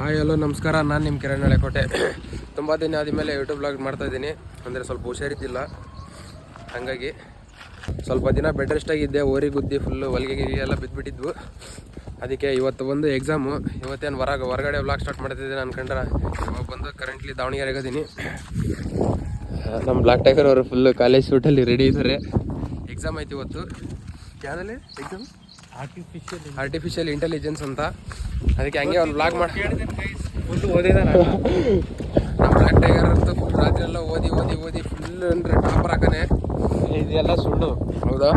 Hi, hello, ನಮಸ್ಕಾರ. ನಾನು ನಿಮ್ಮ ಕಿರಣ್ ಹಳೆಕೋಟೆ ತುಂಬ ದಿನ ಆದಮೇಲೆ ಯೂಟ್ಯೂಬ್ ಬ್ಲಾಗ್ ಮಾಡ್ತಾ ಇದ್ದೀನಿ. ಅಂದರೆ ಸ್ವಲ್ಪ ಹುಷಾರಿದ್ದಿಲ್ಲ. ಹಾಗಾಗಿ ಸ್ವಲ್ಪ ದಿನ ಬೆಡ್ ರೆಸ್ಟ್ ಆಗಿದ್ದೆ. ಓರಿ ಗುದ್ದಿ ಫುಲ್ಲು ಹೊಲಿಗೆ ಎಲ್ಲ ಬಿದ್ದುಬಿಟ್ಟಿದ್ವು ಅದಕ್ಕೆ ಇವತ್ತು ಬಂದು ಎಕ್ಸಾಮು ಇವತ್ತೇನು ಹೊರಗೆ ಹೊರಗಡೆ ಬ್ಲಾಗ್ ಸ್ಟಾರ್ಟ್ ಮಾಡ್ತಿದ್ದೀನಿ ಅನ್ಕೊಂಡ್ರೆ. ಇವಾಗ ಬಂದು ಕರೆಂಟ್ಲಿ ದಾವಣಗೆರೆ ಇದ್ದೀನಿ ನಮ್ಮ ಬ್ಲಾಕ್ ಟೈಗರ್ ಅವರು ಫುಲ್ಲು ಕಾಲೇಜ್ ಶೂಟಲ್ಲಿ ರೆಡಿ ಇದ್ದಾರೆ ಎಕ್ಸಾಮ್ ಐತಿ ಇವತ್ತು. ಯಾವುದಲ್ಲಿ ಎಕ್ಸಾಮ್ ಆರ್ಟಿಫಿಷಿಯಲ್ ಇಂಟೆಲಿಜೆನ್ಸ್ ಅಂತ. ಅದಕ್ಕೆ ಹಂಗೆ ಒಂದು ಬ್ಲಾಗ್ ಮಾಡಿ ನಮ್ಮ ಬ್ಲಾಕ್ ಟೈಗರ್ ಅಂತ ರಾತ್ರಿ ಎಲ್ಲ ಓದಿ ಓದಿ ಓದಿ ಫುಲ್ ಅಂದ್ರೆ ಟಾಪರ್ ಹಾಕನೆ. ಇದೆಲ್ಲ ಸುಳ್ಳು. ಹೌದಾ?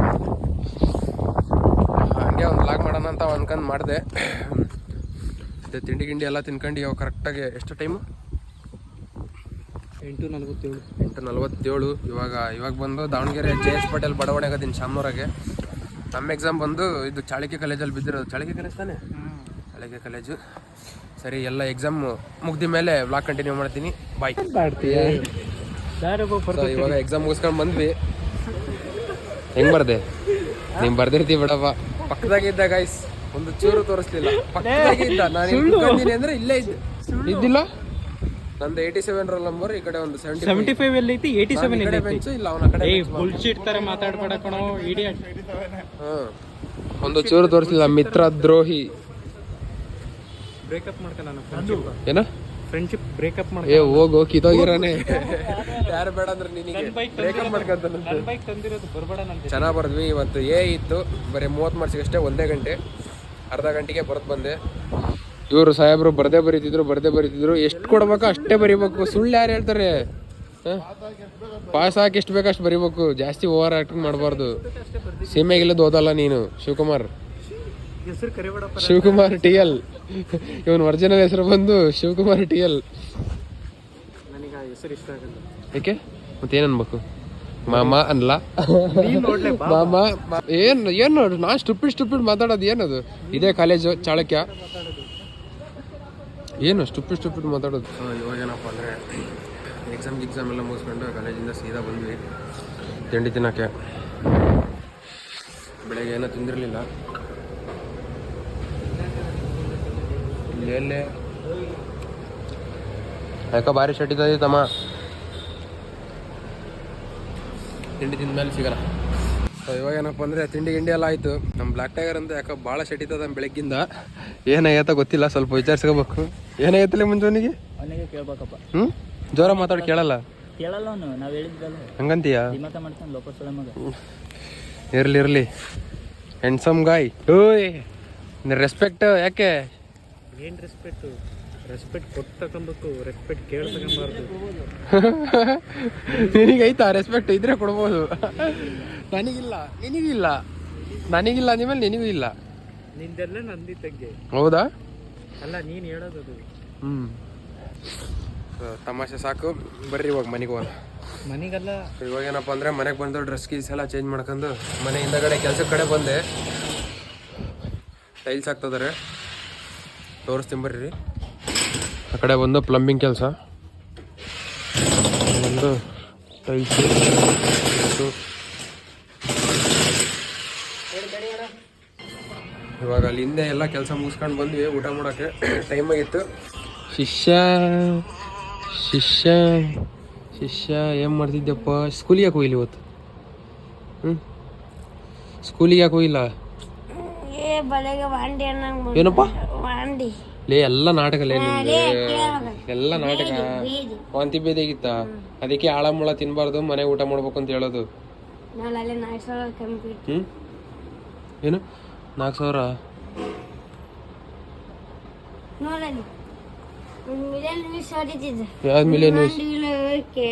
ಹಂಗೆ ಒಂದು ಬ್ಲಾಗ್ ಮಾಡೋಣ ಅಂತ ಅನ್ಕೊಂಡು ಮಾಡಿದೆ. ಮತ್ತೆ ತಿಂಡಿ ಗಿಂಡಿ ಎಲ್ಲ ತಿನ್ಕೊಂಡು ಇವಾಗ ಕರೆಕ್ಟಾಗಿ ಎಷ್ಟು ಟೈಮು ಎಂಟು ನಲ್ವತ್ತೇಳು. ಎಂಟು ನಲ್ವತ್ತೇಳು. ಇವಾಗ ಇವಾಗ ಬಂದು ದಾವಣಗೆರೆ ಜೆ ಎಸ್ ಪಟೇಲ್ ಬಡಾವಣೆಗೆ ಅದೀನಿ ಶಾಮ್ನೂರಾಗೆ ನಮ್ಮ ಎಕ್ಸಾಮ್ ಬಂದು ಇದು ಚಾಳಿಕೆ ಕಾಲೇಜಲ್ಲಿ ಬಿದ್ದಿರೋದು. ಚಾಳಿಕೆ ಕಾಲೇಜ್ ತಾನೆ? ಚಾಳಿಕೆ ಕಾಲೇಜು ಸರಿ ಎಲ್ಲ ಎಕ್ಸಾಮ್ ಮುಗ್ದ ಮೇಲೆ ಬ್ಲಾಗ್ ಕಂಟಿನ್ಯೂ ಮಾಡ್ತೀನಿ. ಬಾಯ್ ಇವಾಗ ಎಕ್ಸಾಮ್ ಮುಗಿಸ್ಕೊಂಡು ಬಂದ್ವಿ. ಹೆಂಗ್ ಬರ್ದೆ? ನೀನ್ ಬರ್ದಿರ್ತೀವಿ ಬಿಡಪ್ಪ ಪಕ್ಕದಾಗೆ ಇದ್ದ ಗೈಸ್ ಒಂದು ಚೂರು ತೋರಿಸ್ಲಿಲ್ಲ. ಪಕ್ಕದಾಗೆ ಇದ್ದ. ನಾನು ಅಂದ್ರೆ ಇಲ್ಲೇ ಇದ್ದೆ. ಇದ್ದಿಲ್ಲ? ನಂದು ಏಯ್ಟಿ ಸೆವೆನ್ ರೋಲ್ ನಂಬರ್ ಈ ಕಡೆ ಒಂದು ಸೆವೆಂಟಿ ಸೆವೆಂಟಿ ಫೈವ್ ಎಲ್ಲಿ ಐತಿ ಏಯ್ಟಿ ಸೆವೆನ್ ಐತಿ. ಬೆಂಚು ಇಲ್ಲ ಅವನ ಕಡೆ ಏ ಬುಲ್ಶೀಟ್ ತರ ಮಾತಾಡ್ಬೇಡ ಕಣೋ ಇಡಿಯಟ್ ಹ್ಮ್. ಒಂದು ಚೂರು ತೋರಿಸಿಲ್ಲ ಮಿತ್ರ ದ್ರೋಹಿ. ಬ್ರೇಕಪ್ ಮಾಡ್ಕೊ ನಾನು ಫ್ರೆಂಡ್ಶಿಪ್ ಏನ? ಫ್ರೆಂಡ್ಶಿಪ್ ಬ್ರೇಕಪ್ ಮಾಡ್ಕ ಏ ಹೋಗು ಕಿತೋಗಿರಾನೆ ಯಾರು ಬೇಡ ಅಂದ್ರೆ ನಿನಗೆ. ಬೈಕ್ ಬ್ರೇಕಪ್ ಮಾಡ್ಕೊಂತ ನನ್ನ ಬೈಕ್ ತಂದಿರೋದು ಬರಬೇಡ ನಂತೆ ಚೆನ್ನಾಗಿ ಬರ್ದ್ವಿ ಇವತ್ತು ಏ ಇತ್ತು ಬರೀ ಮೂವತ್ತು ಮಾರ್ಚ್ಗೆ ಅಷ್ಟೇ ಒಂದೇ ಗಂಟೆ. ಅರ್ಧ ಗಂಟೆಗೆ ಬರ್ತು ಬಂದೆ. ಇವರು ಸಾಹೇಬರು ಬರ್ದೇ ಬರೀತಿದ್ರು ಬರ್ದೇ ಬರೀತಿದ್ರು. ಎಷ್ಟು ಕೊಡ್ಬೇಕು ಅಷ್ಟೇ ಬರಿಬೇಕು. ಸುಳ್ಳು ಯಾರು ಹೇಳ್ತಾರೆ? ಪಾಸ್ ಹಾಕಿ ಎಷ್ಟು ಅಷ್ಟು ಬರಿಬೇಕು. ಜಾಸ್ತಿ ಓವರ್ ಆಕ್ಟಿಂಗ್ ಮಾಡಬಾರ್ದು. ಸೀಮೆಗಿಲ್ಲದ ಓದಲ್ಲ ನೀನು, ಶಿವಕುಮಾರ್. Shivakumar T L. ಇವನ್ ಒರಿಜಿನಲ್ ಹೆಸರು ಬಂದು ಶಿವಕುಮಾರ್ ಟಿ ಎಲ್. ಏಕೆ? ಮತ್ತೇನು ಅನ್ಬೇಕು? ಮಾಮ ಅನ್ಲ? ನೀನ್ ಮಾಮ, ಏನ್ ಏನ್ ನೋಡು ನಾ ಸ್ಟುಪಿಡ್ ಸ್ಟುಪಿಡ್ ಮಾತಾಡೋದು ಏನದು? ಇದೇ ಕಾಲೇಜು ಚಾಳಕ್ಯ ಏನು ಸ್ಟುಪ್ಪು ಸ್ಟುಪಿಡ್ ಮಾತಾಡೋದು? ಇವಾಗ ಏನಪ್ಪ ಅಂದರೆ ಎಕ್ಸಾಮ್ ಎಕ್ಸಾಮ್ ಎಲ್ಲ ಮುಗಿಸ್ಕೊಂಡು ಕಾಲೇಜಿಂದ ಸೀದಾ ಬಂದ್ವಿ. ತಿಂಡಿ ತಿನ್ನೋಕ್ಕೆ. ಬೆಳಗ್ಗೆ ಏನೂ ತಿಂದಿರಲಿಲ್ಲ. ಎಲ್ಲೇ ಯಾಕೋ ಭಾರಿ ಶೆಟ್ಟಿದ್ದೈತಿ ತಮ್ಮ. ತಿಂಡಿ ತಿಂದ ಮೇಲೆ ಸಿಗಲ್ಲ. ಸೊ ಇವಾಗ ಏನಪ್ಪ ಅಂದರೆ, ತಿಂಡಿ ಗಿಂಡಿ ಎಲ್ಲ ಆಯಿತು. ನಮ್ಮ ಬ್ಲ್ಯಾಕ್ ಟೈಗರ್ ಅಂತ ಯಾಕೋ ಭಾಳ ಶೆಟ್ಟಿತದ ಬೆಳಗ್ಗಿಂದ. ಏನಾಗೈತ ಗೊತ್ತಿಲ್ಲ, ಸ್ವಲ್ಪ ವಿಚಾರಿಸ್ಕೋಬೇಕು. ಏನಾಗೈತಲ್ಲ ಮುಂಜಾನಿಗೆ ಅವನಿಗೆ? ಕೇಳ್ಬೇಕಪ್ಪ. ಹ್ಞೂ ಜೋರ ಮಾತಾಡಿ ಕೇಳಲ್ಲ? ಕೇಳಲ್ಲ ಅವನು ನಾವು ಹೇಳಿದ್ದಲ್ಲ ಹಂಗಂತೀಯ? ದಿಮಾಕ ಮಾಡ್ತಾನೆ ಲೋಕ ಮಗ. ಇರ್ಲಿ ಇರ್ಲಿ. ಹೆಣ್ಸಮ್ ಗಾಯ್ ಓಯ್ ರೆಸ್ಪೆಕ್ಟ್ ಯಾಕೆ? ಏನು ರೆಸ್ಪೆಕ್ಟ್ ರೆಸ್ಪೆಕ್ಟ್ ಕೊಟ್ಟು ತಗೊಬೇಕು ರೆಸ್ಪೆಕ್ಟ್ ಕೇಳಿ ತಗೊಂಬಾರ್ದು ನಿನಗೈತಾ? ರೆಸ್ಪೆಕ್ಟ್ ಇದ್ರೆ ಕೊಡ್ಬೋದು. ನನಗಿಲ್ಲ ನಿನಗಿಲ್ಲ. ನನಗಿಲ್ಲ ನಿಮ್ಮಲ್ಲಿ ನಿನಗೂ ಇಲ್ಲ. ನಿಂದೆಲ್ಲ ನಂದಿ ತಗ್ಗೆ ಹೌದಾ? ಅಲ್ಲ ನೀನು ಹೇಳೋದು ಅದು. ಹ್ಞೂ ತಮಾಷೆ ಸಾಕು. ಬರ್ರಿ ಇವಾಗ ಮನೆಗೆ ಹೋಗೋಣ. ಮನೆಗಲ್ಲ. ಇವಾಗ ಏನಪ್ಪ ಅಂದರೆ ಮನೆಗೆ ಬಂದು ಡ್ರೆಸ್ ಗೀಸ್ ಎಲ್ಲ ಚೇಂಜ್ ಮಾಡ್ಕೊಂಡು ಮನೆ ಹಿಂದಗಡೆ ಕೆಲಸದ ಕಡೆ ಬಂದೆ. ಟೈಲ್ಸ್ ಹಾಕ್ತದಾರೆ. ತೋರಿಸ್ತೀನಿ ಬರ್ರಿ. ಆ ಕಡೆ ಬಂದು ಪ್ಲಂಬಿಂಗ್ ಕೆಲಸ. ಒಂದು ಟೈಲ್ಸ್ ಇವಾಗ ಅಲ್ಲಿಂದ ಹಿಂದೆ ಎಲ್ಲ ಕೆಲಸ ಮುಗಿಸ್ಕೊಂಡು ಬಂದ್ವಿ ಊಟ ಮಾಡೋಕ್ಕೆ ಟೈಮ್ ಆಗಿತ್ತು. ಶಿಷ್ಯ ಶಿಷ್ಯ ಶಿಷ್ಯ ಏನು ಮಾಡ್ತಿದ್ದೆಪ್ಪ ಸ್ಕೂಲಿಗೆ ಯಾಕೆ ಹೋಗಿಲ್ಲ ಇವತ್ತು? ಹ್ಞೂ ಸ್ಕೂಲಿಗೆ ಯಾಕೆ ಹೋಗಿಲ್ಲ? ಏ ಬಲೆಗೆ ವಾಂಡಿ ಅನ್ನಂಗ್ ಏನಪ್ಪ? ವಾಂಡಿ. ಲೇ ಎಲ್ಲ ನಾಟಕ ಲೇ. ಎಲ್ಲ ನಾಟಕ. ವಾಂತಿ ಬೇದಿಗಿತ್ತ. ಅದಕ್ಕೆ ಆಳ ಮುಳ ತಿನ್ಬಾರ್ದು ಮನೆ ಊಟ ಮಾಡ್ಬೇಕು ಅಂತ ಹೇಳೋದು. ಏನು? ನಾಲ್ಕು ಸಾವಿರ ನೋಡಲ್ಲಿ ಒಂದು ಮಿಲಿಯನ್ ನ್ಯೂಸ್ ಹೊಡಿತಿದ್ದೆ ಯಾವ್ದು ಮಿಲಿಯನ್ ನ್ಯೂಸ್ ಹೋಗಕ್ಕೆ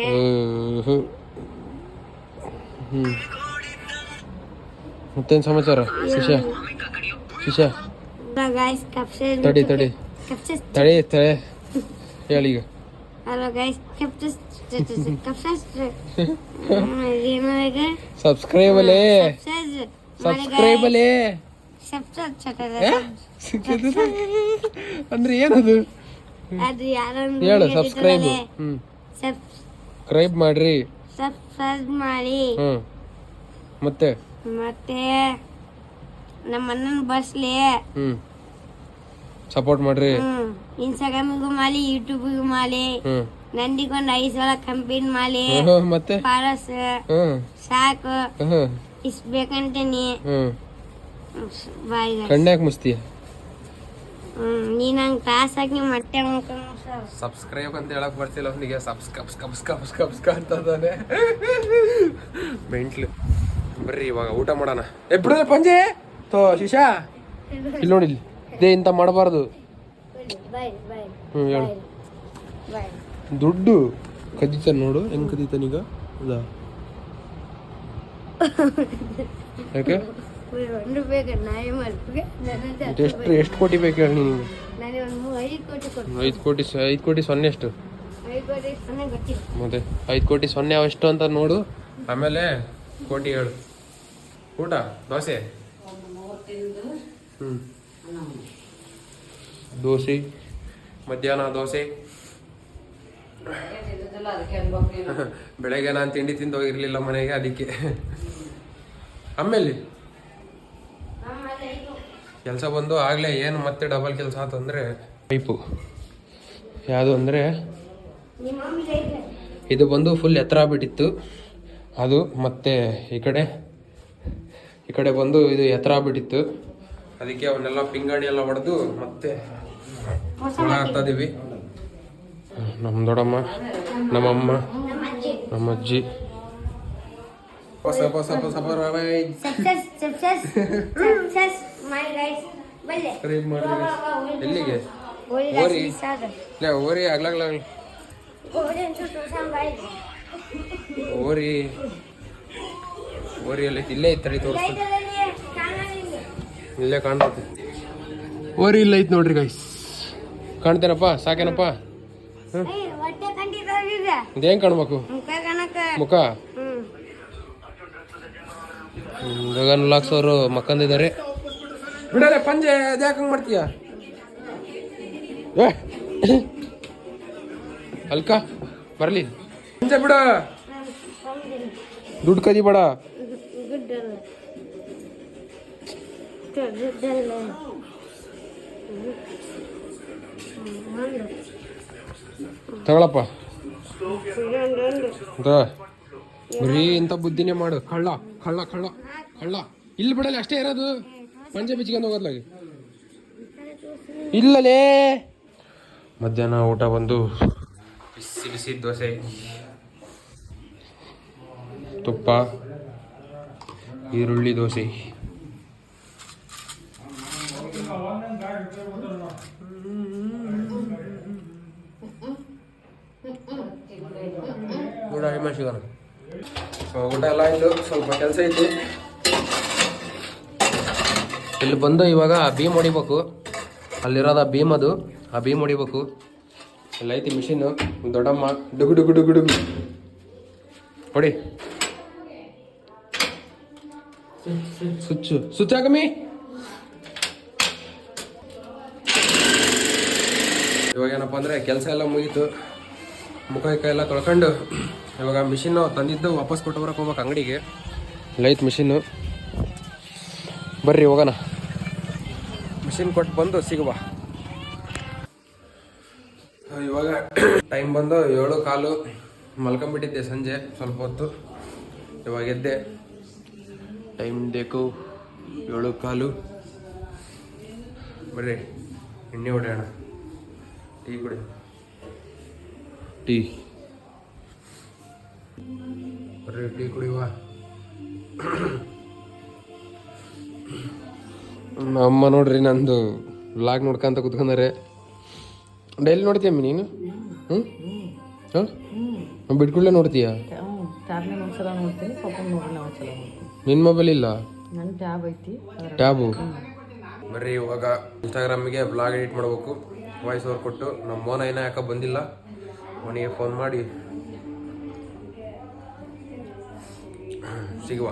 ಹ್ಞೂ ಮತ್ತೇನು ಸಮಾಚಾರ ಶಿಷ್ಯ ಶಿಷ್ಯ ಗಾಯ್ಸ್ ಕಪ್ಸಸ್ ತಡಿ ತಡಿ ಕಪ್ಸಸ್ ತಡಿ ತಡೆ ಹೇಳೀಗ ಹಲೋ ಗಾಯ್ಸ್ ಕಪ್ಸಸ್ ಕಪ್ಸಸ್ ಏನೋ ಈಗ ಸಬ್ಸ್ಕ್ರೈಬ್ ಅಲೇ ಕಪ್ಸಸ್ ಸಬ್ಸ್ಕ್ರೈಬ್ ಅಲೇ ಸಬ್ಸಸ್ ಅಂದ್ರೆ ಏನದು? ಹೇಳು ಸಬ್ಸ್ಕ್ರೈಬ್ ಹ್ಮ್. ಸಬ್ಸ್ಕ್ರೈಬ್ ಮಾಡ್ರಿ. ಸಬ್ಸ್ಕ್ರೈಬ್ ಮಾಡಿ. ಹ್ಮ್. ಮತ್ತೆ? ಮತ್ತೆ ನಮ್ಮ ಅಣ್ಣನ ಬಸ್ಲಿ. ಹ್ಮ್. ಸಪೋರ್ಟ್ ಮಾಡ್ರಿ. ಇನ್ಸ್ಟಾಗ್ರಾಮಿಗೂ ಮಾಡಿ ಯೂಟ್ಯೂಬಿಗೂ ಮಾಡಿ. ನಂದಿಗೊಂದು ಐಸ್ ಸಲ ಕಂಪೇನ್ ಮಾಡಿ. ಮತ್ತೆ? ಪಾರಸ್ ಸಾಕು. ಇಷ್ಟ ಬೇಕಂತೀನಿ. ಹ್ಮ್ ಬಾಯ್ ಮುಚ್ತೀಯ? ಮುಸ್ತೀಯ ಹ್ಮ್ ನೀ ಕ್ಲಾಸ್ ಹಾಕಿ ಮತ್ತೆ ಸಬ್ಸ್ಕ್ರೈಬ್ ಅಂತ ಹೇಳಕ್ ಬರ್ತಿಲ್ಲ ಅವನಿಗೆ ಸಬ್ಸ್ಕಪ್ ಕಬ್ಸ್ ಕಬ್ಸ್ ಸ್ಕಪ್ ಅಂತ ಇದ್ದಾನೆ ಮೆಂಟ್ಲು ಬರ್ರಿ ಇವಾಗ ಊಟ ಮಾಡೋಣ. ಬಿಡದೆ ಪಂಜೆ. ತೋ ಶಿಶಾ ಇಲ್ಲಿ ನೋಡಿ ಇಲ್ಲಿ. ಇದೇ ಇಂತ ಮಾಡಬಾರ್ದು. ಬಾಯ್ ಬಾಯ್ ಹ್ಮ್ ಹೇಳು. ಬಾಯ್ ದುಡ್ಡು. ಕದೀತಾನೆ ನೋಡು ಹೆಂಗ್ ಕದೀತಾನೀಗ ಈಗ? ಯಾಕೆ? ಒಂದು ನಾಯಿ ಮಲ್ಪಿಗೆ. ಎಷ್ಟು ಎಷ್ಟು ಕೋಟಿ ಬೇಕು ಹೇಳಿ ನಿಮಗೆ ನನಗೆ ಒಂದು ಐದು ಕೋಟಿ ಕೊಟ್ಟು ಐದು ಕೋಟಿ ಐದು ಕೋಟಿ ಸೊನ್ನೆ ಎಷ್ಟು? ಐದು ಕೋಟಿ ಸೊನ್ನೆ ಗೊತ್ತಿಲ್ಲ. ಮತ್ತೆ ಐದು ಕೋಟಿ ಸೊನ್ನೆ ಎಷ್ಟು ಅಂತ ನೋಡು. ಆಮೇಲೆ ಕೋಟಿ ಹೇಳು. ಊಟ ದೋಸೆ? ಹ್ಮ್. ದೋಸೆ ಮಧ್ಯಾಹ್ನ ದೋಸೆ. ಬೆಳಗ್ಗೆ ನಾನು ತಿಂಡಿ ತಿಂದು ಹೋಗಿರ್ಲಿಲ್ಲ ಮನೆಗೆ ಅದಕ್ಕೆ. ಆಮೇಲೆ ಕೆಲಸ ಬಂದು ಆಗಲೇ ಏನು ಮತ್ತೆ ಡಬಲ್ ಕೆಲಸ ಆತಂದ್ರೆ ಪೈಪು ಯಾವುದು ಅಂದರೆ ಇದು ಬಂದು ಫುಲ್ ಎತ್ತರ ಬಿಟ್ಟಿತ್ತು ಅದು ಮತ್ತೆ ಈ ಕಡೆ ಈ ಕಡೆ ಬಂದು ಇದು ಎತ್ತರ ಬಿಟ್ಟಿತ್ತು ಅದಕ್ಕೆ ಅವನ್ನೆಲ್ಲ ಪಿಂಗಾಣಿ ಎಲ್ಲ ಹೊಡೆದು ಮತ್ತೆ ಹಾಕ್ತಾಯಿದ್ದೀವಿ ನಮ್ಮ ದೊಡ್ಡಮ್ಮ ನಮ್ಮಮ್ಮ ನಮ್ಮ ಅಜ್ಜಿ ಹೊಸ ಹೊಸ ಹೊಸ success success success my guys ಬಲ್ಲೆ ಎಲ್ಲಿಗೆ? ಓರಿ ಇಲ್ಲ ಓರಿ ಆಗ್ಲಾಗ್ಲ ಓರಿ ಓರಿ. ಎಲ್ಲ ಇಲ್ಲೇ ಇತ್ತರಿ ತೋರಿಸ್ತು ಲೈಟಲ್ಲಿ ಇಲ್ಲೇ ಕಾಣ್ತೈತಿ. ಓರಿ ಇಲ್ಲ ಐತ್ ನೋಡ್ರಿ ಗೈಸ್ ಕಾಣ್ತೇನಪ್ಪ? ಸಾಕೇನಪ್ಪ? ಇದೇನ್ ಕಾಣ್ಬೇಕು? ಮುಖ ಕಣಕ ಮುಖ? ಹ್ಮ್. ಗಗನ್ ಲಾಕ್ಸ್ ಅವರು ಮಕ್ಕಂದಿದ್ದಾರೆ. ಬಿಡಲೆ ಪಂಜೆ ಅದ್ಯಾಕೆ ಹಂಗ್ ಮಾಡ್ತೀಯ? ಅಲ್ಕ, ಬರ್ಲಿ. ಪಂಜೆ ಬಿಡ. ದುಡ್ಡು ಕದಿ ಬೇಡ ತಗೊಳಪ್ಪ ಬರೀ ಇಂಥ ಬುದ್ಧಿನೇ ಮಾಡು. ಕಳ್ಳ ಕಳ್ಳ ಕಳ್ಳ ಕಳ್ಳ. ಇಲ್ಲಿ ಬಿಡಲ್ಲ ಅಷ್ಟೇ ಇರೋದು. ಪಂಜೆ ಬಿಚ್ಕೊಂಡು ಹೋಗೋದ್ಲಾಗಿ ಇಲ್ಲಲೇ ಮಧ್ಯಾಹ್ನ ಊಟ ಬಂದು ಬಿಸಿ ಬಿಸಿ ದೋಸೆ ತುಪ್ಪ ಈರುಳ್ಳಿ ದೋಸೆ ಊಟ ಸಿಗೋಣ ಸೊ ಊಟ ಎಲ್ಲ ಇದ್ದು ಸ್ವಲ್ಪ ಕೆಲಸ ಐತಿ ಇಲ್ಲಿ ಬಂದು ಇವಾಗ ಬೀಮ್ ಹೊಡಿಬೇಕು. ಅಲ್ಲಿರೋದ ಬೀಮ್ ಅದು. ಆ ಬೀಮ್ ಹೊಡಿಬೇಕು. ಅಲ್ಲಿ ಐತಿ ಮಿಷಿನ್ನು ದೊಡ್ಡಮ್ಮ, ಡುಗು ಡುಗು ಡುಗು ಡುಗು. ಹೊಡಿ. ಸುಚ್ಚು ಸುಚ್ಚಾಕಮ್ಮಿ ಇವಾಗ ಏನಪ್ಪ ಅಂದರೆ ಕೆಲಸ ಎಲ್ಲ ಮುಗೀತು. ಮುಖ ಎಲ್ಲ ತೊಳ್ಕೊಂಡು ಇವಾಗ ಮಿಷಿನ್ನು ತಂದಿದ್ದು ವಾಪಸ್ ಕೊಟ್ಟು ಬರಕ್ಕೆ ಹೋಗ್ಬೇಕು ಅಂಗಡಿಗೆ. ಲೈಟ್ ಮಿಷಿನ್ ಬರ್ರಿ ಹೋಗೋಣ. ಮಿಷಿನ್ ಕೊಟ್ಟು ಬಂದು ಸಿಗುವ. ಇವಾಗ ಟೈಮ್ ಬಂದು ಏಳು ಕಾಲು ಮಲ್ಕೊಂಬಿಟ್ಟಿದ್ದೆ ಸಂಜೆ ಸ್ವಲ್ಪ ಹೊತ್ತು. ಇವಾಗ ಎದ್ದೆ. ಟೈಮ್ ಬೇಕು ಏಳು ಕಾಲು. ಬರ್ರಿ ಎಣ್ಣೆ ಹೊಡೆಯೋಣ. ಟೀ ಕುಡಿ. ಟೀ. ಬರ್ರಿ ಟೀ ಕುಡಿಯುವ. ಅಮ್ಮ ನೋಡ್ರಿ ನಂದು ವ್ಲಾಗ್ ನೋಡ್ಕೊಂತ ಕುತ್ಕೊಂಡಾರೆ. ಡೈಲಿ ನೋಡ್ತೀಯಮ್ಮ ನೀನು? ಹ್ಞೂ ಹಾಂ? ಬಿಟ್ಕೊಳ್ಳೆ ನೋಡ್ತೀಯ? ನಿನ್ನ ಮೊಬೈಲ್ ಇಲ್ಲ? ಟ್ಯಾಬ್ ಐತಿ ಟ್ಯಾಬು ಬರ್ರಿ ಇವಾಗ ಇನ್ಸ್ಟಾಗ್ರಾಮಿಗೆ ಬ್ಲಾಗ್ ಎಡಿಟ್ ಮಾಡಬೇಕು. ವಾಯ್ಸ್ ಓವರ್ ಕೊಟ್ಟು. ನಮ್ಮ ಮೋನ ಏನ ಯಾಕೆ ಬಂದಿಲ್ಲ. ಅವನಿಗೆ ಫೋನ್ ಮಾಡಿ. ಸಿಗುವ.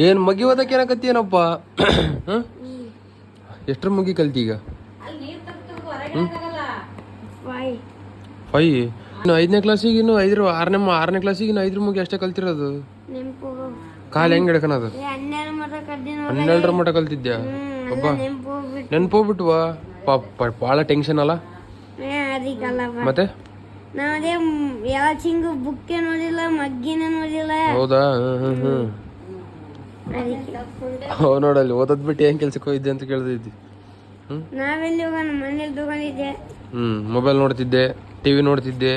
ಏನು ಮಗಿ ಓದಕ್ಕೆ ಏನಕತ್ತೀನಪ್ಪ ಎಷ್ಟ್ರ ಮುಗಿ ಕಲ್ತೀಗ ಫೈ. ಫೈ? ಇನ್ನು ಐದನೇ ಕ್ಲಾಸಿಗೆ ಇನ್ನು ಐದ್ರ ಆರನೇ ಆರನೇ ಕ್ಲಾಸಿಗೆ ಇನ್ನು ಐದ್ರ ಮುಗಿ ಅಷ್ಟೇ ಕಲ್ತಿರೋದು? ಕಾಲು ಹೆಂಗ್ ಹಿಡ್ಕನದು ಹನ್ನೆರಡರ ಮಟ್ಟ ಕಲ್ತಿದ್ಯಾ? ಹೋಗ್ಬಿಟ್ಟು ನೆನ್ಪೋಗ್ಬಿಟ್ವಾ ಪಾಪ ಭಾಳ ಟೆನ್ಷನ್ ಅಲ್ಲ? ಮತ್ತೆ? ನಾವದೇ ಯಾವ ಚಿಂಗು ಬುಕ್ಕೆ ನೋಡಿಲ್ಲ ಮಗ್ಗಿನ ನೋಡಿಲ್ಲ. ಹೌದಾ? ಅವ್ ನೋಡಲ್ಲಿ ಓದದ್ ಬಿಟ್ಟು ಏನ್ ಕೆಲ್ಸಕ್ಕೆ ಹೋಗಿದ್ದೆ ಅಂತ ಕೇಳ್ತಿದ್ದಿ. ನಾವೆಲ್ಲಿ ಹೋಗೋಣ? ಮನೇಲಿ ತಗೊಂಡಿದ್ದೆ. ಹ್ಮ್ ಮೊಬೈಲ್ ನೋಡ್ತಿದ್ದೆ ಟಿವಿ ನೋಡ್ತಿದ್ದೆ.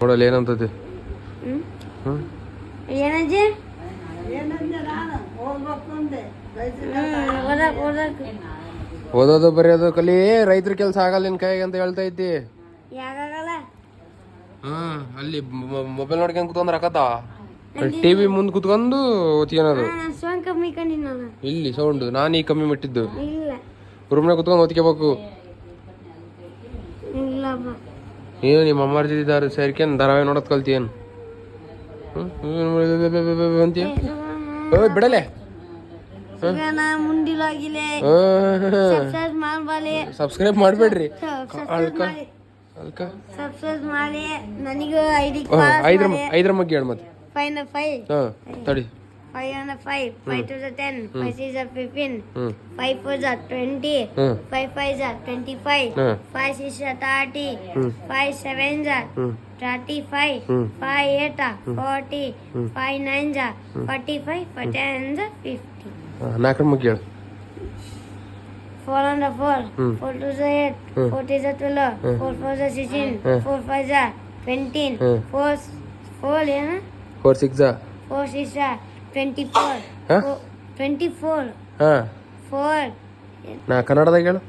ನೋಡಲ್ಲಿ ಏನಂತದೆ ಏನಜ್ಜಿ? ಹ್ಮ್ ಓದಕ್ ಓದಕ್. ಓದೋದು ಬರೆಯೋದು ಕಲಿ ರೈತರ ಕೆಲಸ ಆಗಲ್ಲ ನಿನ್ ಕೈಗೆ ಅಂತ ಹೇಳ್ತಾ ಇದ್ದಿ ಹ್ಮ್ ಅಲ್ಲಿ ಮೊಬೈಲ್ ನೋಡ್ಕೊಂಡ್ ಕುತ್ಕೊಂಡ್ರ ಅಕತ್ತ ಟಿವಿ ಮುಂದ್ ಕುತ್ಕೊಂಡು ಓದ್ಕೊಳೋದು ಇಲ್ಲಿ ಸೌಂಡ್ ನಾನು ಈ ಕಮ್ಮಿ ಮಟ್ಟಿದ್ದು ಇಲ್ಲ ರೂಮ್ನಾಗ ಕುತ್ಕೊಂಡು ಓದ್ಕೋಬೇಕು ಏನು ನೀನು ನಿಮ್ಮ ಅಮ್ಮ ಜೊತೆ ಸೇರ್ಕೊಂಡು ಧಾರಾವಾಹಿ ನೋಡೋದ್ ಕಲ್ತಿಯೇನು ಅಂತೀಯ ಬಿಡಲೆ ಈಗ ನಾ ಮುಂದಿಲಾಗಿಲೆ ಸಬ್ಸ್ಕ್ರೈಬ್ ಮಾಡ್ಬಾಲೆ? ಸಬ್ಸ್ಕ್ರೈಬ್ ಮಾಡ್ಬೇಡ್ರಿ. ಸಬ್ಸ್ಕ್ರೈಬ್ ಮಾಡಿ. ಅಲ್ಕ ಸಬ್ಸ್ಕ್ರೈಬ್ ಮಾಡಿ. ನನಗೂ ಐಡಿ ಐದ್ರ ಐದ್ರ ಬಗ್ಗೆ ಹೇಳು ಮತ್ತೆ. ಫೈವ್ ಫೈವ್ ಹಾ ತಡಿ. Five and five five two the ten five six fifteen ಹ್ಮ್. ಫೈವ್ ಫೋರ್ ಝ ಟ್ವೆಂಟಿ ಹ್ಮ್. ಫೈವ್ ಫೈವ್ ಝ ಟ್ವೆಂಟಿ ಫೈವ್ ಹ್ಮ್ ಫೈವ್ ಸಿಕ್ಸ್ ತರ್ಟಿ ಹ್ಮ್. ಫೈವ್ ಸೆವೆನ್ ಝ ಹ್ಮ್. thirty five, Hmm. five eight, forty, five nine, forty five, for ten, fifty. ನಾಲ್ಕು number four and four four two ಸ eight four two ಸ twelve four four ಸ four twenty four four four six four twenty four twenty four four ನಾ ಕನ್ನಡದಾಗ ಹೇಳು.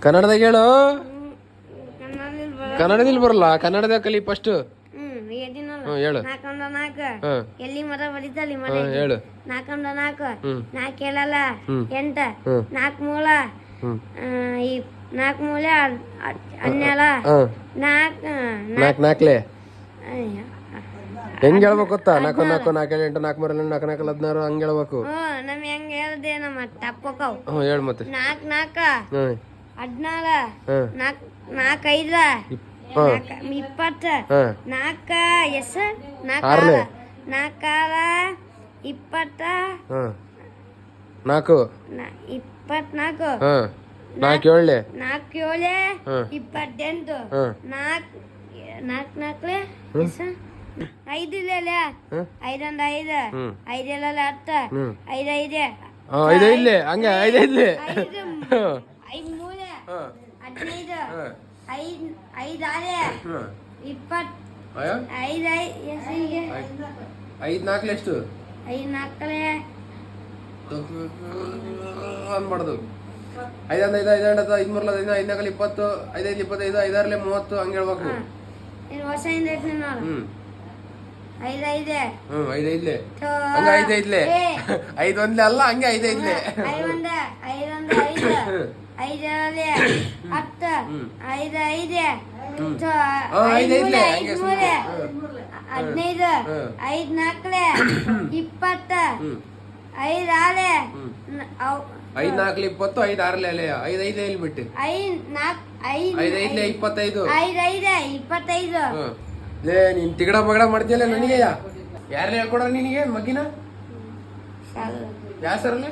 ಕನ್ನಡದಾಗ ಹೇಳು. ಕನ್ನಡದಲ್ಲಿ ಬರಲ್ಲ. ಕನ್ನಡದಲ್ಲಿ ಕಲಿ ಫಸ್ಟ್ ಹೇಳು. ನಾಲ್ಕೊಂಡ ನಾಲ್ಕು. ಎಲ್ಲಿ ಮರ ಬಡಿತಲ್ಲಿ ಮನೆ ಹೇಳು. ನಾಲ್ಕೊಂಡ ನಾಲ್ಕು. ಹ್ಮ್. ನಾಲ್ಕು ಹೇಳಲ್ಲ. ಎಂಟ. ನಾಕ್ ನಾಲ್ಕು ಮೂಲ? ಈ ನಾಲ್ಕು ಮೂಲೆ ಹದ್- ನಾಕ್ ನಾಕ್ ಹಾ. ನಾಲ್ಕು ನಾಲ್ಕು ನಾಲ್ಕಲೆ? ಹೆಂಗ್ ಹೇಳ್ಬೇಕು ಗೊತ್ತಾ? ನಾಲ್ಕು ನಾಲ್ಕು ನಾಲ್ಕು ಎಂಟು ನಾಲ್ಕು ಮೂರು ನಾಲ್ಕು ನಾಲ್ಕು ಹದಿನಾರು ಹಂಗ ಹೇಳ್ಬೇಕು. ನಮ್ ಹೆಂಗ್ ಹೇಳ್ದೆ ನಮ್ಮ ತಪ್ಪಕವ್ ಹ್ಞೂ ಹೇಳು ಮತ್ತೆ. ನಾಲ್ಕು ನಾಲ್ಕ. ಹದ್ನಾರ. ನಾಲ್ಕು ನಾಲ್ಕು ಐದ ಹಾ ನಾಲ್ಕು ಇಪ್ಪತ್ತು ನಾಲ್ಕ ಎಸ್ ನಾಲ್ಕು ಆರ್ಲೆ. ನಾಲ್ಕಾರ ಇಪ್ಪತ್ತ ನಾಲ್ಕು ಇಪ್ಪತ್ನಾಲ್ಕು ನಾಲ್ಕು ಏಳ್ಲೆ ನಾಲ್ಕು ಏಳೆ. ಇಪ್ಪತ್ತೆಂಟು. ನಾಲ್ಕು ನಾಲ್ಕು ನಾಲ್ಕಲೆ ಐದು ಇಲ್ಲ ಐದೊಂದು ಐದು. ಐದೆಲ್ಲ ಹತ್ತ. ಐದು ಐದೆ ಐದು ಇಲ್ಲೇ ಹಂಗೆ ಐದು ಇಲ್ಲೇ ಐದು ಮೂಲೆ ಹದಿನೈದು. ಐದು ಐದು ಆರೆ ಹಾಂ ಇಪ್ಪತ್ ಅಯ್ಯೋ. ಐದು ಐದು ಐದ್. ಐದು ನಾಲ್ಕು ಎಷ್ಟು? ಐದು ನಾಲ್ಕಲೆ. ಅನ್ಬಾರ್ದು ಐದೊಂದು ಐದು ಐದು ಐದ್ ಐದು ಮೂರಲ್ಲ ಐದು ಐದು ನಾಲ್ಕಲ್ಲಿ ಇಪ್ಪತ್ತು ಐದೈದು ಇಪ್ಪತ್ತೈದು ಐದಾರಲ್ಲೇ ಮೂವತ್ತು ಹಂಗೆ ಹೇಳ್ಬೇಕು. ಹೊಸ ಇಂದ ಐತೆ ಹ್ಞೂ ಐದು ಐದೆ. ಹ್ಞೂ ಐದು ಐದ್ಲೆ. ಹಂಗೆ ಐದು ಐದ್ಲೆ. ಐದು ಒಂದ್ಲೆ ಅಲ್ಲ ಹಂಗೆ ಐದು ಐದ್ಲೆ. ಐದೊಂದ ಐದೊಂದು ಐದು ಐದರಲ್ಲಿ ಹತ್ತು ಹ್ಮ್. ಐದು. ಐದೆ ಹ್ಮ್. ಥೋ, ಹಾ, ಐದು ಐದು. ಹದಿನೈದು ಹ್ಮ್. ಐದು ನಾಲ್ಕಲೆ ಇಪ್ಪತ್ತ ಐದು ಆಲೆ ಇಪ್ಪತ್ತು ಆರ್ಲೆ ಅಲ್ಲೇ ಐದ್ ಐದ್ ಹೇಳ್ಬಿಟ್ಟು ಬಿಟ್ಟು? ಐದ್ ನಾಲ್ಕು ಐದು ಐದು ಐದ್ಲೆ ಇಪ್ಪತ್ತೈದು. ಐದು ಐದೆ ಇಪ್ಪತ್ತೈದು. ಲೇ ನೀನು ತಿಗಡ ಬಗಡ ಮಾಡ್ತೀಯಲ್ಲ ನನಗೆ? ಯಾರು ಹೇಳ್ಕೊಡ್ರ ನಿನಗೆ? ಮಗಿನ ಯಾವ ಸರಲ್ಲಿ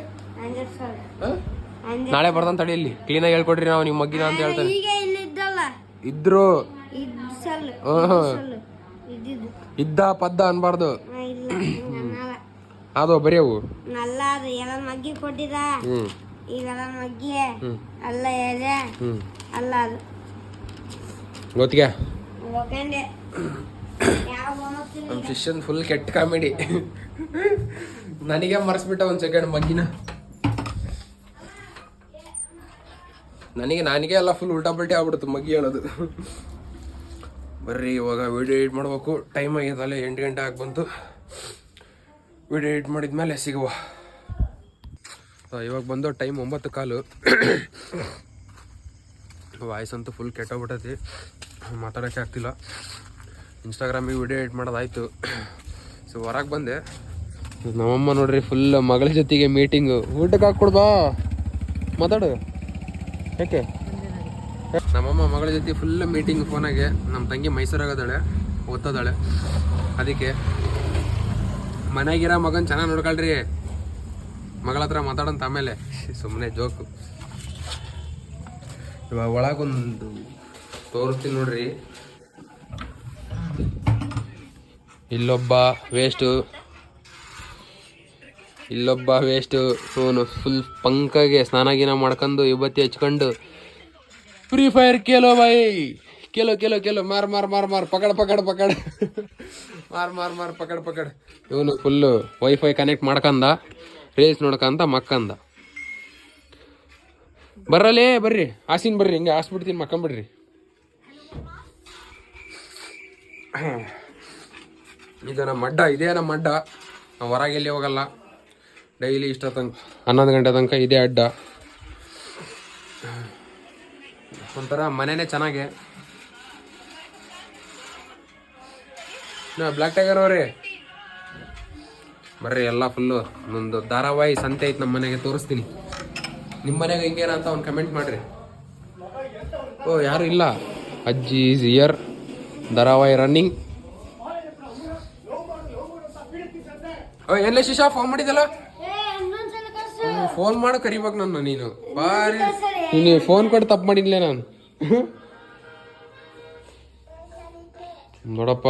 ನಾಳೆ ಬರ್ತಾನೆ ಕ್ಲೀನ್ ಆಗಿ ಹೇಳ್ಕೊಡ್ರಿ ನಾವು ನಿಮ್ಮ ಮಗ್ಗಿನ ಅಂತ ಹೇಳ್ತಾರೆ ಇದ್ರು. ಇದ್ದ ಪದ್ದ ಅನ್ಬಾರ್ದು. ಇಲ್ಲ. ಅದು ಬರೀ ಅವು. ಎಲ್ಲ ಮಗ್ಗಿ ಕೊಟ್ಟಿದ. ಹ್ಮ್. ಈಗೆಲ್ಲ ಮಗ್ಗಿ. ಅಲ್ಲ ಎಲೆ ಅಲ್ಲ ಅದು. ಗೊತ್ತಿಗೆ. ನಮ್ಮ ಶಿಷ್ಯನ್ ಫುಲ್ ಕೆಟ್ಟ ಕಾಮಿಡಿ ನನಗೆ ಮರ್ಸ್ಬಿಟ್ಟ ಒಂದು ಸೆಕೆಂಡ್ ಮಗ್ಗಿನ. ನನಗೆ ನನಗೆ ಎಲ್ಲ ಫುಲ್ ಉಲ್ಟಾ ಪಲ್ಟಿ ಆಗ್ಬಿಡುತ್ತೆ ಮಗ್ಗಿ ಅನ್ನೋದು. ಬರ್ರಿ, ಇವಾಗ ವಿಡಿಯೋ ಎಡಿಟ್ ಮಾಡ್ಬೇಕು. ಟೈಮ್ ಆಗ್ಯದಲ್ಲ ಎಂಟು ಗಂಟೆ ಆಗಿ ಬಂತು. ವಿಡಿಯೋ ಎಡಿಟ್ ಮಾಡಿದ್ಮೇಲೆ ಸಿಗುವ. ಇವಾಗ ಬಂದು ಟೈಮ್ ಒಂಬತ್ತು ಕಾಲು. ವಾಯ್ಸ್ ಅಂತೂ ಫುಲ್ ಕೆಟ್ಟೋಗ್ಬಿಟ್ಟೈತಿ. ಮಾತಾಡೋಕ್ಕೆ ಆಗ್ತಿಲ್ಲ. ಇನ್ಸ್ಟಾಗ್ರಾಮಿಗೆ ವಿಡಿಯೋ ಎಡಿಟ್ ಮಾಡೋದಾಯ್ತು. ಸೊ ಹೊರಗೆ ಬಂದೆ. ನಮ್ಮಮ್ಮ ನೋಡ್ರಿ ಫುಲ್ ಮಗಳ ಜೊತೆಗೆ ಮೀಟಿಂಗು ಊಟಕ್ಕೆ ಹಾಕ್ಕೊಡ್ಬಾ. ಮಾತಾಡು. ಯಾಕೆ ನಮ್ಮಮ್ಮ ಮಗಳ ಜೊತೆ ಫುಲ್ ಮೀಟಿಂಗ್ ಫೋನಾಗೆ ನಮ್ಮ ತಂಗಿ ಮೈಸೂರಾಗದಾಳೆ ಓದ್ತದಾಳೆ ಅದಕ್ಕೆ ಮನೆಗಿರೋ ಮಗನ್ ಚೆನ್ನಾಗಿ ನೋಡ್ಕೊಳ್ರಿ. ಮಗಳ ಹತ್ರ ಮಾತಾಡಂತ ಆಮೇಲೆ. ಸುಮ್ಮನೆ ಜೋಕು ಇವಾಗ ಒಳಗೊಂದು ತೋರಿಸ್ತೀನಿ ನೋಡ್ರಿ. ಇಲ್ಲೊಬ್ಬ ವೇಸ್ಟು ಇಲ್ಲೊಬ್ಬ ವೇಸ್ಟ್ ಇವನು ಫುಲ್ ಪಂಕಾಗೆ ಸ್ನಾನ ಗೀನ ಮಾಡ್ಕೊಂಡು ಯುವತಿ ಹಚ್ಕೊಂಡು ಫ್ರೀ ಫೈರ್ ಕೇಲೋ ಬಾಯ್. ಕೇಲೋ ಕೇಲೋ ಕೇಲೋ ಮಾರ್ ಮಾರ್ ಮಾರ್ ಮಾರ್. ಪಕಡ್ ಪಕಡ್ ಪಕಡ್. ಮಾರ್ ಮಾರ್ ಮಾರ್. ಪಕಡ್ ಪಕಡ್. ಇವನು ಫುಲ್ಲು ವೈಫೈ ಕನೆಕ್ಟ್ ಮಾಡ್ಕಂದ ರೇಸ್ ನೋಡ್ಕಂತ ಮಕ್ಕಂದ. ಬರ್ರಲೇ, ಬರ್ರಿ. ಹಾಸಿನ ಬರ್ರಿ, ಹಿಂಗೆ ಹಾಸ್ಬಿಡ್ತೀನಿ, ಮಕ್ಕಂಬಿಡ್ರಿ. ಇದು ನಮ್ಮ ಅಡ್ಡ, ಇದೇ ನಮ್ಮ ಅಡ್ಡ. ನಾವು ಹೊರಗೆ ಎಲ್ಲಿ ಹೋಗಲ್ಲ. ಡೈಲಿ ಇಷ್ಟ ತನಕ. ಹನ್ನೊಂದು ಗಂಟೆ ತನಕ ಇದೇ ಅಡ್ಡ. ಒಂಥರ ಮನೆಯೇ ಚೆನ್ನಾಗೆ. ಬ್ಲ್ಯಾಕ್ ಟೈಗರ್ ಅವ್ರಿ. ಬರ್ರಿ ಎಲ್ಲ ಫುಲ್ಲು ಒಂದು ಧಾರಾವಾಹಿ ಸಂತೆ ಐತೆ ನಮ್ಮ ಮನೆಗೆ ತೋರಿಸ್ತೀನಿ. ನಿಮ್ಮ ಮನೆಗೆ ಹಿಂಗೇನ ಅಂತ ಒಂದು ಕಮೆಂಟ್ ಮಾಡ್ರಿ. ಓ ಯಾರು ಇಲ್ಲ? ಅಜ್ಜಿ ಈಸ್ ಇಯರ್ ಧಾರಾವಾಹಿ ರನ್ನಿಂಗ್ ಓ ಎಲ್ಲ ಶಿಶಾ ಫೋನ್ ಮಾಡಿದಲ್ಲ ಫೋನ್ ಮಾಡಿ ಕರಿಬೇಕು ನನ್ನ ನೀನು. ಬಾರಿ. ನೀನು ಫೋನ್ ಕೊಟ್ಟು ತಪ್ಪು ಮಾಡಿದ್ಲೆ ನಾನು. ನೋಡಪ್ಪ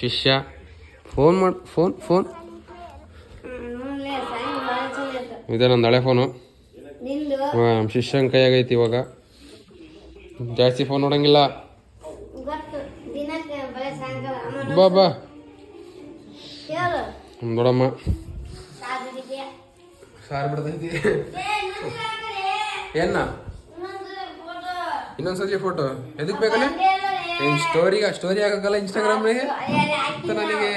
ಶಿಷ್ಯ. ಫೋನ್ ಮಾಡಿ ಫೋನ್ ಫೋನ್ ಇದೆ ನಂದು ಹಳೆ ಫೋನು ನಮ್ಮ ಶಿಷ್ಯನ ಕೈಯಾಗೈತಿ ಇವಾಗ. ಜಾಸ್ತಿ ಫೋನ್ ನೋಡಂಗಿಲ್ಲ. ಬಾ ಬಾ. ನೋಡಮ್ಮ. ಸಾರು ಬಿಡ್ತೈತಿ. ಏನ? ಇನ್ನೊಂದ್ ಸತಿ ಇನ್ನೊಂದ್ಸತಿ ಫೋಟೋ ಎದಕ್ ಬೇಕಲ್ಲ ಸ್ಟೋರಿ ಸ್ಟೋರಿಗ ಸ್ಟೋರಿ ಆಗಕ್ಕಲ್ಲ ಇನ್ಸ್ಟಾಗ್ರಾಮ್ನಾಗೆ ನನಗೆ?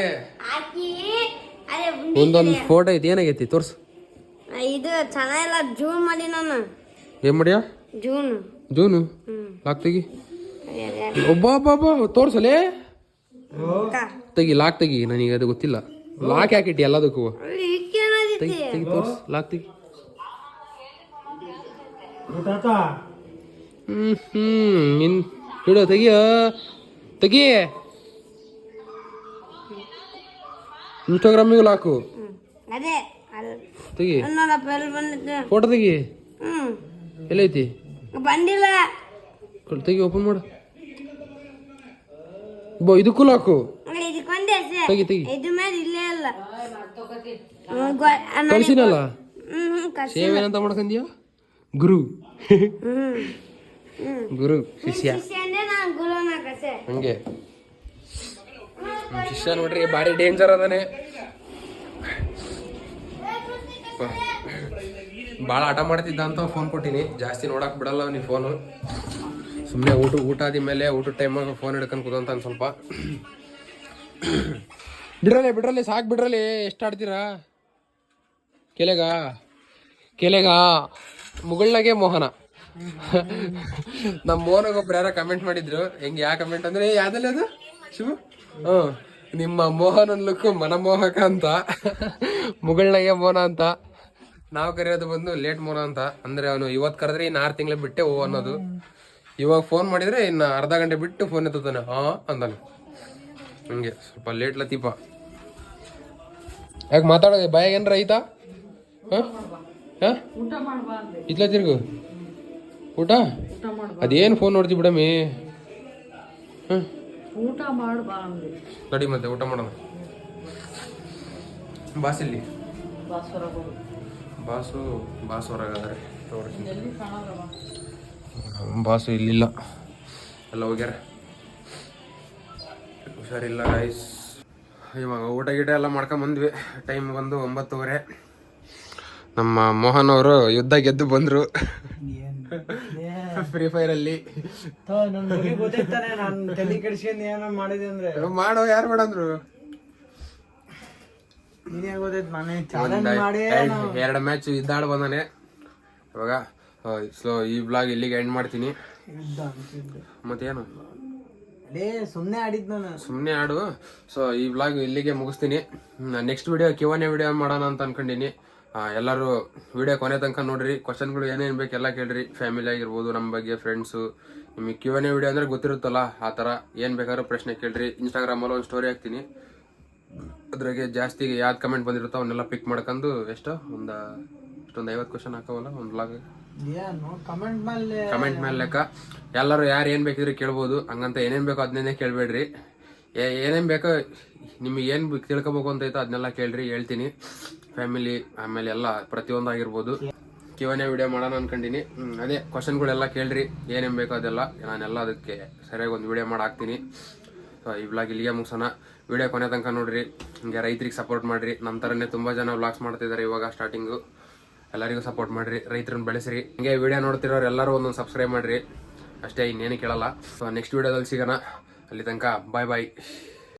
ಒಂದೊಂದು ಫೋಟೋ ಐತಿ ಏನಾಗೈತಿ? ತೋರ್ಸು. ಇದು ಚೆನ್ನಾಗಿಲ್ಲ ಜೂನ್ ಮಾಡಿ ನಾನು. ಏನ್ ಮಾಡ್ಯ? ಜೂನ್ ಜೂನು ಲಾಕ್ ತೆಗಿ. ಅದೇ ಒಬ್ಬ ಒಬ್ಬ ತೋರ್ಸಲೇ. ತೆಗಿ ಲಾಕ್ ತೆಗಿ. ನನಗೆ ಅದು ಗೊತ್ತಿಲ್ಲ. ಲಾಕ್ ಹಾಕಿಟ್ಟಿ ಎಲ್ಲದಕ್ಕೂ? ತೆಗಿ ತೆಗಿ ತೋರ್ಸ್ ಲಾಕ್ ತೆಗಿ ಬಿಡು ತೆಗಿಯ. ತೆಗಿ. ಇನ್ಸ್ಟಾಗ್ರಾಮಿಗೂ ಲಾಕು. ಅದೇ. ತೆಗಿ. ಫೋಟೋ ತೆಗಿ. ಹ್ಮ್. ಎಲ್ಲೈತಿ? ಬಂದಿಲ್ಲ. ತೆಗಿ ಓಪನ್ ಮಾಡು. ಬೋ ಇದಕ್ಕೂ ಲಾಕು. ತೆಗಿ ತೆಗಿ. ಮೇಲೆ ಇಲ್ಲೇ ಇಲ್ಲ ಕಳ್ಸಿನಲ್ಲ? ಏನಂತ ಮಾಡ್ಕಂದ್ಯಾ? ಗುರು. ಗುರು ಶಿಷ್ಯ. ಹಂಗೆ. ಶಿಷ್ಯ ನೋಡ್ರಿ ಭಾರಿ ಡೇಂಜರ್ ಅದಾನೆ. ಭಾಳ ಆಟ ಮಾಡ್ತಿದ್ದ ಅಂತ ಫೋನ್ ಕೊಟ್ಟಿನಿ. ಜಾಸ್ತಿ ನೋಡಕ್ ಬಿಡಲ್ಲ ನೀ ಫೋನು ಸುಮ್ಮನೆ ಊಟ ಊಟ ಆದ ಮೇಲೆ ಊಟದ ಟೈಮಾಗ ಫೋನ್ ಹಿಡ್ಕೊಂಡು ಕೂದಂತ ಒಂದ್ ಸ್ವಲ್ಪ ಬಿಡ್ರಲ್ಲೇ ಬಿಡ್ರಲ್ಲಿ ಸಾಕು ಬಿಡ್ರಲ್ಲೇ ಎಷ್ಟು ಆಡ್ತೀರಾ? ಕೆಲೆಗ? ಕೆಲೆಗ? ಮುಗುಳ್ನಾಗೆ ಮೋಹನ. ನಮ್ಮ ಮೋಹನಗ ಒಬ್ರು ಯಾರೋ ಕಮೆಂಟ್ ಮಾಡಿದ್ರು. ಹೆಂಗೆ ಯಾವ ಕಮೆಂಟ್ ಅಂದ್ರೆ ಯಾವ್ದಲ್ಲ ಅದು? ಶಿವ? ಹ್ಞೂ. ನಿಮ್ಮ ಮೋಹನನ್ ಲುಕ್ ಮನಮೋಹಕ ಅಂತ. ಮುಗುಳ್ನಾಗೆ ಮೋಹನ ಅಂತ. ನಾವು ಕರೆಯೋದು ಬಂದು ಲೇಟ್ ಮೋಹನ ಅಂತ. ಅಂದ್ರೆ ಅವನು ಇವತ್ತು ಕರೆದ್ರೆ ಇನ್ನು ಆರು ತಿಂಗಳು ಬಿಟ್ಟೆ ಓ ಅನ್ನೋದು. ಇವಾಗ ಫೋನ್ ಮಾಡಿದ್ರೆ ಇನ್ನು ಅರ್ಧ ಗಂಟೆ ಬಿಟ್ಟು ಫೋನ್ ಎತ್ತಾನೆ ಹಾ, ಅಂದಾನೆ. ಹಂಗೆ. ಸ್ವಲ್ಪ ಲೇಟ್ ಲತೀಪ. ಯಾಕೆ ಮಾತಾಡೋದು? ಬಾಯಾಗ ಏನಾರ ಐತಾ? ಹಾಂ? ಹಾಂ? ಇತ್ಲ ತಿರ್ಗು. ಊಟ? ಅದೇನು ಫೋನ್ ನೋಡ್ತಿ ಬಿಡಮ್ಮಿ? ಹಾಂ? ಊಟ ಮಾಡ್ಬಾ ನಡಿ ಮತ್ತೆ ಊಟ ಮಾಡೋಣ. ಬಾಸಿಲ್ಲಿ ಬಾಸು ಬಾಸ್ ಹೊರಗಾದ್ರೆ ಬಾಸು ಇಲ್ಲಿಲ್ಲ. ಎಲ್ಲ ಹೋಗ್ಯಾರ? ಹುಷಾರಿಲ್ಲ ರೈಸ್ ಇವಾಗ ಊಟ ಗೀಟ ಎಲ್ಲ ಮಾಡ್ಕೊಂಡ್ ಬಂದ್ವಿ ಟೈಮ್ ಬಂದು ಒಂಬತ್ತುವರೆ. ನಮ್ಮ ಮೋಹನ್ ಅವರು ಯುದ್ಧ ಗೆದ್ದು ಬಂದ್ರು. ಫ್ರೀ ಫೈರ್ ಅಲ್ಲಿ. ಮಾಡೋ ಯಾರು ಮಾಡಂದ್ರು? ಎರಡು ಮ್ಯಾಚ್ ಇದ್ದಾಡ್ ಬಂದಾನೆ. ಇವಾಗ ಸೊ ಈ ಬ್ಲಾಗ್ ಇಲ್ಲಿಗೆ ಎಂಡ್ ಮಾಡ್ತೀನಿ. ಮತ್ತೇನು? ಸುಮ್ಮನೆ ಸುಮ್ನೆ ಆಡಿದ್ ನಾನು. ಸುಮ್ಮನೆ ಆಡು. ಸೊ ಈ ಬ್ಲಾಗ್ ಇಲ್ಲಿಗೆ ಮುಗಿಸ್ತೀನಿ. ನೆಕ್ಸ್ಟ್ ವಿಡಿಯೋ ಕಿವನೆ ವಿಡಿಯೋ ಮಾಡೋಣ ಅಂತ ಅನ್ಕೊಂಡಿನಿ. ಎಲ್ಲರೂ ವಿಡಿಯೋ ಕೊನೆ ತನಕ ನೋಡ್ರಿ. ಕ್ವಶನ್ಗಳು ಏನೇನು ಬೇಕು ಎಲ್ಲ ಕೇಳ್ರಿ. ಫ್ಯಾಮಿಲಿ ಆಗಿರ್ಬೋದು ನಮ್ಮ ಬಗ್ಗೆ ಫ್ರೆಂಡ್ಸು ನಿಮಗೆ ಕಿವನೆ ವಿಡಿಯೋ ಅಂದ್ರೆ ಗೊತ್ತಿರುತ್ತಲ್ಲ ಆ ಥರ ಏನು ಬೇಕಾದ್ರೂ ಪ್ರಶ್ನೆ ಕೇಳ್ರಿ. ಇನ್ಸ್ಟಾಗ್ರಾಮಲ್ಲಿ ಒಂದು ಸ್ಟೋರಿ ಹಾಕ್ತೀನಿ. ಅದ್ರಾಗೆ ಜಾಸ್ತಿ ಯಾವ್ದು ಕಮೆಂಟ್ ಬಂದಿರುತ್ತೋ ಅವನ್ನೆಲ್ಲ ಪಿಕ್ ಮಾಡ್ಕೊಂಡು ಎಷ್ಟು ಒಂದು ಇಷ್ಟೊಂದು ಐವತ್ತು ಕ್ವಶನ್ ಹಾಕವಲ್ಲ ಒಂದು ಬ್ಲಾಗ್ ಏನು ಕಮೆಂಟ್ ಮೇಲೆ ಕಮೆಂಟ್ ಮೇಲೆ ಲೆಕ್ಕ. ಎಲ್ಲರೂ ಯಾರು ಏನು ಬೇಕಿದ್ರೆ ಕೇಳ್ಬೋದು. ಹಂಗಂತ ಏನೇನು ಬೇಕೋ ಅದನ್ನೇ ಕೇಳಬೇಡ್ರಿ. ಏನೇನು ಬೇಕೋ ನಿಮಗೆ ಏನು ತಿಳ್ಕೊಬೇಕು ಅಂತ ಐತೋ ಅದನ್ನೆಲ್ಲ ಕೇಳ್ರಿ ಹೇಳ್ತೀನಿ. ಫ್ಯಾಮಿಲಿ ಆಮೇಲೆ ಎಲ್ಲ ಪ್ರತಿಯೊಂದು ಆಗಿರ್ಬೋದು. ಕಿವನೇ ವಿಡಿಯೋ ಮಾಡೋಣ ಅನ್ಕೊಂಡಿನಿ. ಅದೇ ಕ್ವಶನ್ಗಳೆಲ್ಲ ಕೇಳ್ರಿ, ಏನೇನು ಬೇಕೋ ಅದೆಲ್ಲ. ನಾನೆಲ್ಲ ಅದಕ್ಕೆ ಸರಿಯಾಗಿ ಒಂದು ವಿಡಿಯೋ ಮಾಡಿ ಹಾಕ್ತೀನಿ ಸೊ ಈ ವ್ಲಾಗ್ ಇಲ್ಲಿಗೆ ಮುಗಿಸೋಣ. ವಿಡಿಯೋ ಕೊನೆ ತನಕ ನೋಡ್ರಿ, ಹಿಂಗೆ ರೈತರಿಗೆ ಸಪೋರ್ಟ್ ಮಾಡ್ರಿ. ನಮ್ಮ ಥರನೇ ತುಂಬ ಜನ ವ್ಲಾಗ್ಸ್ ಮಾಡ್ತಿದ್ದಾರೆ ಇವಾಗ ಸ್ಟಾರ್ಟಿಂಗು ಎಲ್ಲರಿಗೂ ಸಪೋರ್ಟ್ ಮಾಡ್ರಿ, ರೈತರನ್ನ ಬೆಳೆಸ್ರಿ. ಹಿಂಗೆ ವಿಡಿಯೋ ನೋಡ್ತಿರೋರು ಎಲ್ಲರೂ ಒಂದೊಂದು ಸಬ್ಸ್ಕ್ರೈಬ್ ಮಾಡ್ರಿ. ಅಷ್ಟೇ ಇನ್ನೇನು ಕೇಳಲ್ಲ. ಸೊ ನೆಕ್ಸ್ಟ್ ವಿಡಿಯೋದಲ್ಲಿ ಸಿಗೋಣ. ಅಲ್ಲಿ ತನಕ ಬಾಯ್ ಬಾಯ್